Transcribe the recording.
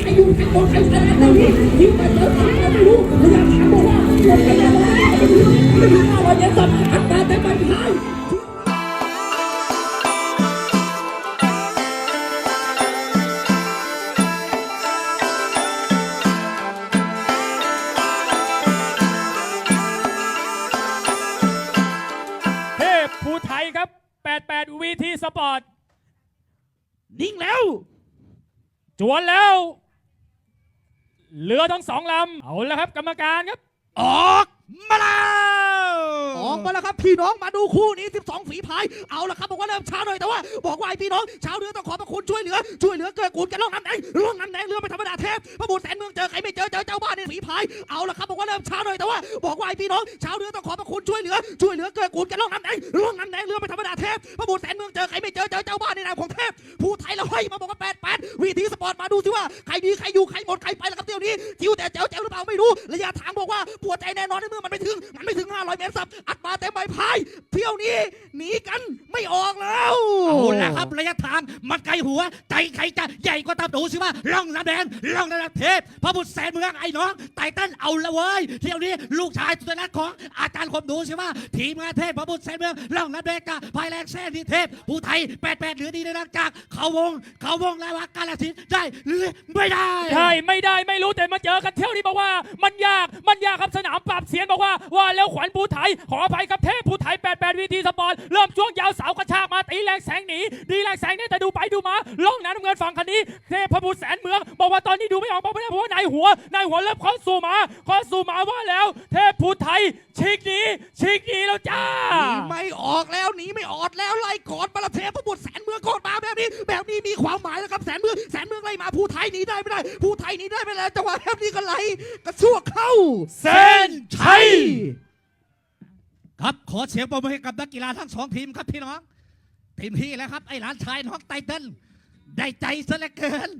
ใครโดนใครแซงเดี๋ยวนี้ยิงไปเจอใครก็ไม่รู้พยายามถามบอกว่าหมดไปแล้วไม่ถึงไม่ถึงห้าร้อยเรสับอัดมาแต่ไม่ท้ายเทพภูไทยครับ 88วีทีสปอร์ตนิ่งแล้ว จวนแล้วเรือทั้งสองลำเอาแล้วครับ กรรมการครับ ออกมาแล้วออกมาแล้วครับพี่น้องมาดูคู่นี้ 12 ฝีพายเอาละครับบอกว่าเริ่มช้าหน่อยแต่ว่า บอกว่าไอพี่น้องชาวเรือต้องขอพระคุณช่วยเหลือช่วยเหลือเกิดกูลกันล่องน้ำแดงล่องน้ำแดงเรือไม่ธรรมดาเทพพระบุตรแสนเมืองเจอใครไม่เจอเจอเจ้าบ้านในฝีพายเอาละครับบอกว่าเริ่มช้าหน่อยแต่ว่าบอกว่าไอพี่น้องชาวเรือต้องขอพระคุณช่วยเหลือช่วยเหลือเกิดกูลกันล่องน้ำแดงล่องน้ำแดงเรือไม่ธรรมดาเทพพระบุตรแสนเมืองเจอใครไม่เจอเจอเจ้าบ้านในนามของเท พผู้ไทยเราให้มาบอกว่าแปดแปดวีทีสปอร์ตมาดูสิว่าใครดีใครอยู่ใครหมดใครไปแล้วครับเที่ยวนี้จิวแต่แจ๋วแจ๋วหรือเปล่าไม่รู้ระยะทางบอกว่าปวดใจแน่นอนในเมื่อมันไม่ถึงมันไม่ถึง500เมตรสับอัดมาเต็มใบพายเที่ยวนี้ หนีกันไม่ออกแล้วเอาละครับระยะทางมันไกลหัวใจใครจะใหญ่กว่าตาดูสิว่าล่องน้ำแดงล่องน้ำเทพพระบุตรแสนเมืองไอ้น้องไตเติ้ลเอาละเว้ยเที่ยวนี้ลูกชายตัวนักของอาจารย์คมดูสิว่า ทีมงานเทพพระบุตรแสนเมืองล่องน้ำแดงกับภายแรงแซ่ที่เทพ ผู้ไทยแปดแปดเหลือดีในนักจาก เขาวงเขาวงแล้วว่ากาลสินธุ์ได้หรือไม่ได้ใช่ไม่ได้ไม่รู้แต่มาเจอกันเที่ยวนี้บอกว่า มันยากมันยากครับสนามปราบเสียนบอกว่าว่าแล้วขวัญภูไทยขออภัยครับเทพภูไทย88วีทีสปอร์ตเริ่มช่วงยาวเสาวกระชากมาตีแรงแสงหนีดีแรงแสงนี่แต่ดูไปดูมาล่องน้ำเงินฝั่งคันนี้เทพบุตรแสนเมือง บอกว่าตอนนี้ดูไม่ออกบอกไม่ได้เพราะว่านายหัวนายหัวเริ่มเข้าสู่มาเข้าสู่มาว่าแล้ว เทพภูไทยฉีกหนีฉีกหนีแล้วจ้าหนีไม่ออกแล้วหนีไม่ออกแล้วไล่กอดมาละเทพบุตรแสนเมืองกอดมาแบบนี้ แบบนี้มีความหมายแล้วครับแสนเมืองแสนเมืองไล่มาผู้ไทยหนีได้ไม่ได้ผู้ไทยหนีได้ไม่ได้จังหวะแบบนี้ก็ไหลกระซวกเข้าเส้นชัย ครับขอเสียงปรบมือให้กับนักกีฬาทั้งสองทีมครับพี่น้อง ทีมพี่แล้วครับ ไอ้หลานชายน้องไตเติ้ลได้ใจซะเหลือเกิน